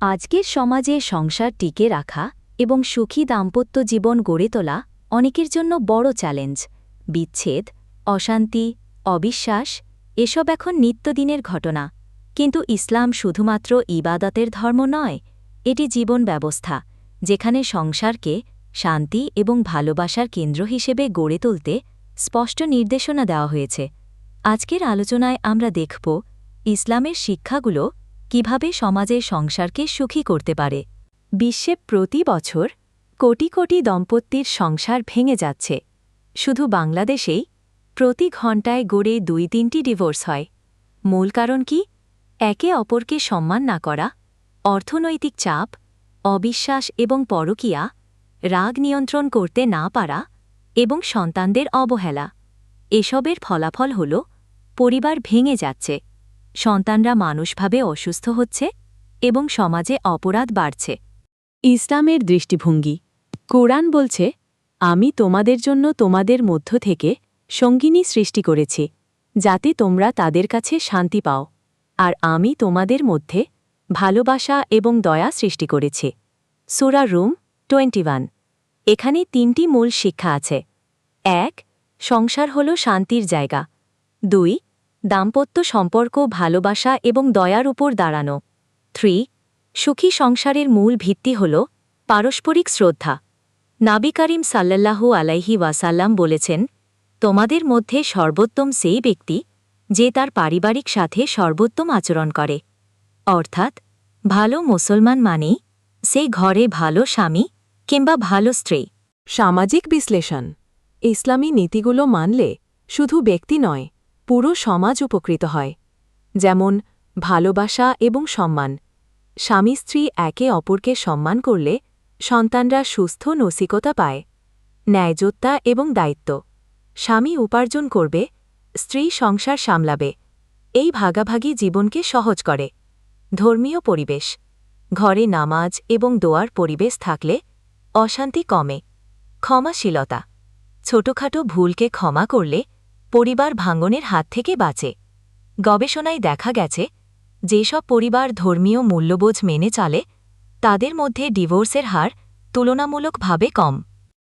আজকের সমাজে সংসার টিকে রাখা এবং সুখী দাম্পত্য জীবন গড়ে তোলা অনেকের জন্য বড় চ্যালেঞ্জ। বিচ্ছেদ, অশান্তি, অবিশ্বাস, এসব এখন নিত্যদিনের ঘটনা। কিন্তু ইসলাম শুধুমাত্র ইবাদতের ধর্ম নয়, এটি জীবন ব্যবস্থা, যেখানে সংসারকে শান্তি এবং ভালোবাসার কেন্দ্র হিসেবে গড়ে তুলতে স্পষ্ট নির্দেশনা দেওয়া হয়েছে। আজকের আলোচনায় আমরা দেখব, ইসলামের শিক্ষাগুলো কীভাবে সমাজের সংসারকে সুখী করতে পারে। বিশ্বে প্রতি বছর কোটি কোটি দম্পতির সংসার ভেঙে যাচ্ছে। শুধু বাংলাদেশেই প্রতি ঘণ্টায় গড়ে দুই তিনটি ডিভোর্স হয়। মূল কারণ কি? একে অপরকে সম্মান না করা, অর্থনৈতিক চাপ, অবিশ্বাস এবং পরকীয়া, রাগ নিয়ন্ত্রণ করতে না পারা এবং সন্তানদের অবহেলা। এসবের ফলাফল হল, পরিবার ভেঙে যাচ্ছে। সন্তানরা মানুষভাবে অসুস্থ হচ্ছে এবং সমাজে অপরাধ বাড়ছে। ইসলামের দৃষ্টিভঙ্গি। কোরআন বলছে, আমি তোমাদের জন্য তোমাদের মধ্য থেকে সঙ্গিনী সৃষ্টি করেছি, যাতে তোমরা তাদের কাছে শান্তি পাও, আর আমি তোমাদের মধ্যে ভালোবাসা এবং দয়া সৃষ্টি করেছি। সোরা রুম টোয়েন্টি এখানে তিনটি মূল শিক্ষা আছে। এক, সংসার হল শান্তির জায়গা। দুই দাম্পত্য সম্পর্ক, ভালোবাসা এবং দয়ার উপর দাঁড়ানো। থ্রি, সুখী সংসারের মূল ভিত্তি হল পারস্পরিক শ্রদ্ধা। নাবি করিম সাল্লাল্লাহু আলাইহি ওয়াসাল্লাম বলেছেন, তোমাদের মধ্যে সর্বোত্তম সেই ব্যক্তি যে তার পারিবারিক সাথে সর্বোত্তম আচরণ করে। অর্থাৎ, ভালো মুসলমান মানেই সেই ঘরে ভালো স্বামী কিংবা ভালো স্ত্রী। সামাজিক বিশ্লেষণ। ইসলামী নীতিগুলো মানলে শুধু ব্যক্তি নয় পুরো সমাজ উপকৃত হয়। যেমন, ভালোবাসা এবং সম্মান। স্বামী স্ত্রী একে অপরকে সম্মান করলে সন্তানরা সুস্থ নসিকতা পায়। ন্যায়যোত্তা এবং দায়িত্ব। স্বামী উপার্জন করবে, স্ত্রী সংসার সামলাবে। এই ভাগাভাগি জীবনকে সহজ করে। ধর্মীয় পরিবেশ। ঘরে নামাজ এবং দোয়ার পরিবেশ থাকলে অশান্তি কমে। ক্ষমাশীলতা। ছোটখাটো ভুলকে ক্ষমা করলে পরিবার ভাঙ্গনের হাত থেকে বাঁচে। গবেষণায় দেখা গেছে, যেসব পরিবার ধর্মীয় মূল্যবোধ মেনে চলে, তাদের মধ্যে ডিভোর্সের হার তুলনামূলকভাবে কম।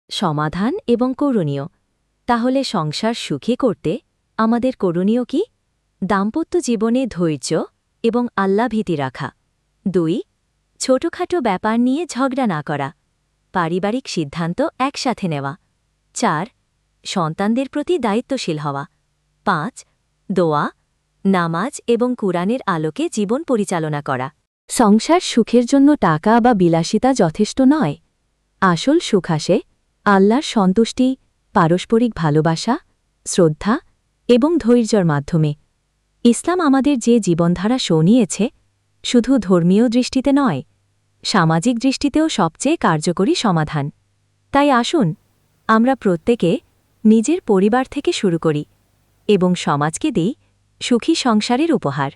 সমাধান এবং করণীয়। তাহলে সংসার সুখী করতে আমাদের করণীয় কি? দাম্পত্য জীবনে ধৈর্য এবং আল্লাভীতি রাখা। দুই, ছোটখাটো ব্যাপার নিয়ে ঝগড়া না করা। পারিবারিক সিদ্ধান্ত একসাথে নেওয়া। চার সন্তানদের প্রতি দায়িত্বশীল হওয়া। পাঁচ, দোয়া, নামাজ এবং কুরআনের আলোকে জীবন পরিচালনা করা। সংসার সুখের জন্য টাকা বা বিলাসিতা যথেষ্ট নয়। আসল সুখ আসে আল্লাহর সন্তুষ্টি, পারস্পরিক ভালোবাসা, শ্রদ্ধা এবং ধৈর্যর মাধ্যমে। ইসলাম আমাদের যে জীবনধারা শোনিয়েছে, শুধু ধর্মীয় দৃষ্টিতে নয়, সামাজিক দৃষ্টিতেও সবচেয়ে কার্যকরী সমাধান। তাই আসুন, আমরা প্রত্যেকে নিজের পরিবার থেকে শুরু করি এবং সমাজকে দিই সুখী সংসারের উপহার।